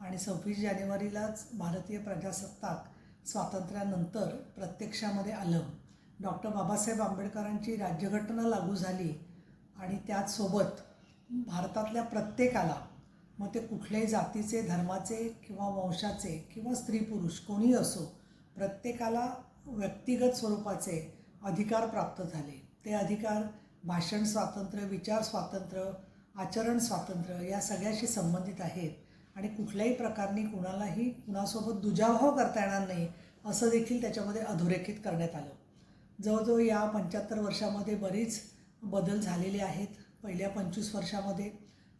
आणि सव्वीस जानेवारीलाच भारतीय प्रजासत्ताक स्वातंत्र्यानंतर प्रत्यक्षामध्ये आलं. डॉक्टर बाबासाहेब आंबेडकरांची राज्यघटना लागू झाली आणि त्याचसोबत भारतातल्या प्रत्येकाला मग ते कुठल्याही जातीचे धर्माचे किंवा वंशाचे किंवा स्त्री पुरुष कोणी असो प्रत्येकाला व्यक्तिगत स्वरूपाचे अधिकार प्राप्त झाले. ते अधिकार भाषण स्वातंत्र्य विचार स्वातंत्र्य आचरण स्वातंत्र्य या सगळ्याशी संबंधित आहेत आणि कुठल्याही प्रकारने कुणालाही कुणासोबत दुजाभाव करता येणार नाही असं देखील त्याच्यामध्ये अधोरेखित करण्यात आलं. जवळजवळ या पंच्याहत्तर वर्षामध्ये बरीच बदल झालेले आहेत. पहिल्या पंचवीस वर्षामध्ये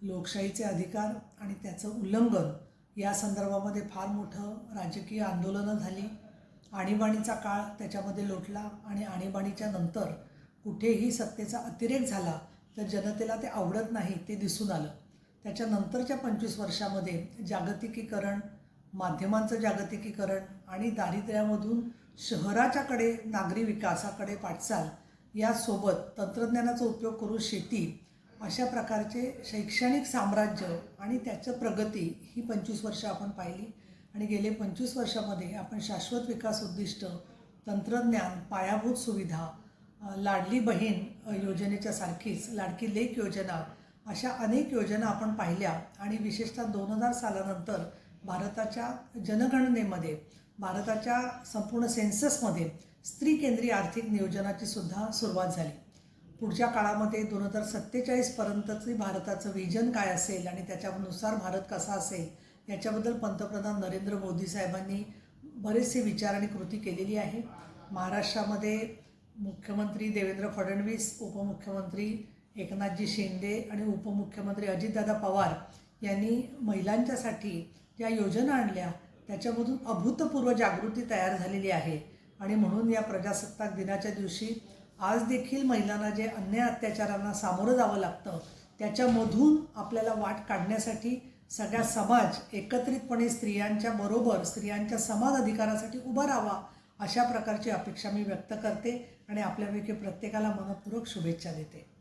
लोकशाहीचे अधिकार आणि त्याचं उल्लंघन या संदर्भामध्ये फार मोठं राजकीय आंदोलनं झाली. आणीबाणीचा काळ त्याच्यामध्ये लोटला आणि आणीबाणीच्या नंतर कुठेही सत्तेचा अतिरेक झाला तर जनतेला ते आवडत नाही ते दिसून आलं. त्याच्यानंतरच्या पंचवीस वर्षामध्ये जागतिकीकरण माध्यमांचं जागतिकीकरण आणि दारिद्र्यामधून शहराच्याकडे नागरी विकासाकडे पाठचाल यासोबत तंत्रज्ञानाचा उपयोग करून शेती अशा प्रकारचे शैक्षणिक साम्राज्य आणि त्याचं प्रगती ही पंचवीस वर्ष आपण पाहिली. आणि गेले पंचवीस वर्षामध्ये आपण शाश्वत विकास उद्दिष्ट तंत्रज्ञान पायाभूत सुविधा लाडली बहीण योजनेच्या सारखीच लाडकी लेख योजना अशा अनेक योजना आपण पाहिल्या. आणि विशेषतः दोन हजार सालानंतर भारताच्या जनगणनेमध्ये भारताच्या संपूर्ण सेन्ससमध्ये स्त्री केंद्रीय आर्थिक नियोजनाची सुद्धा सुरुवात झाली. पुढच्या काळामध्ये दोन हजार सत्तेचाळीसपर्यंतचे भारताचं व्हिजन काय असेल आणि त्याच्यानुसार भारत कसा असेल याच्याबद्दल पंतप्रधान नरेंद्र मोदी साहेबांनी बरेचसे विचार आणि कृती केलेली आहे. महाराष्ट्रामध्ये मुख्यमंत्री देवेंद्र फडणवीस उपमुख्यमंत्री एकनाथजी शिंदे आणि उपमुख्यमंत्री अजितदादा पवार यांनी महिलांच्यासाठी ज्या योजना आणल्या त्याच्यामधून अभूतपूर्व जागृती तयार झालेली आहे. आणि म्हणून या प्रजासत्ताक दिनाच्या दिवशी आज देखील महिलांना जे अन्याय अत्याचारांना सामोरं जावं लागतं त्याच्यामधून आपल्याला वाट काढण्यासाठी सगळा समाज एकत्रितपणे स्त्रियांच्या बरोबर स्त्रियांच्या समान अधिकारासाठी उभा राहावा अशा प्रकारची अपेक्षा मी व्यक्त करते आणि आपल्यापैकी प्रत्येकाला मनपूर्वक शुभेच्छा देते.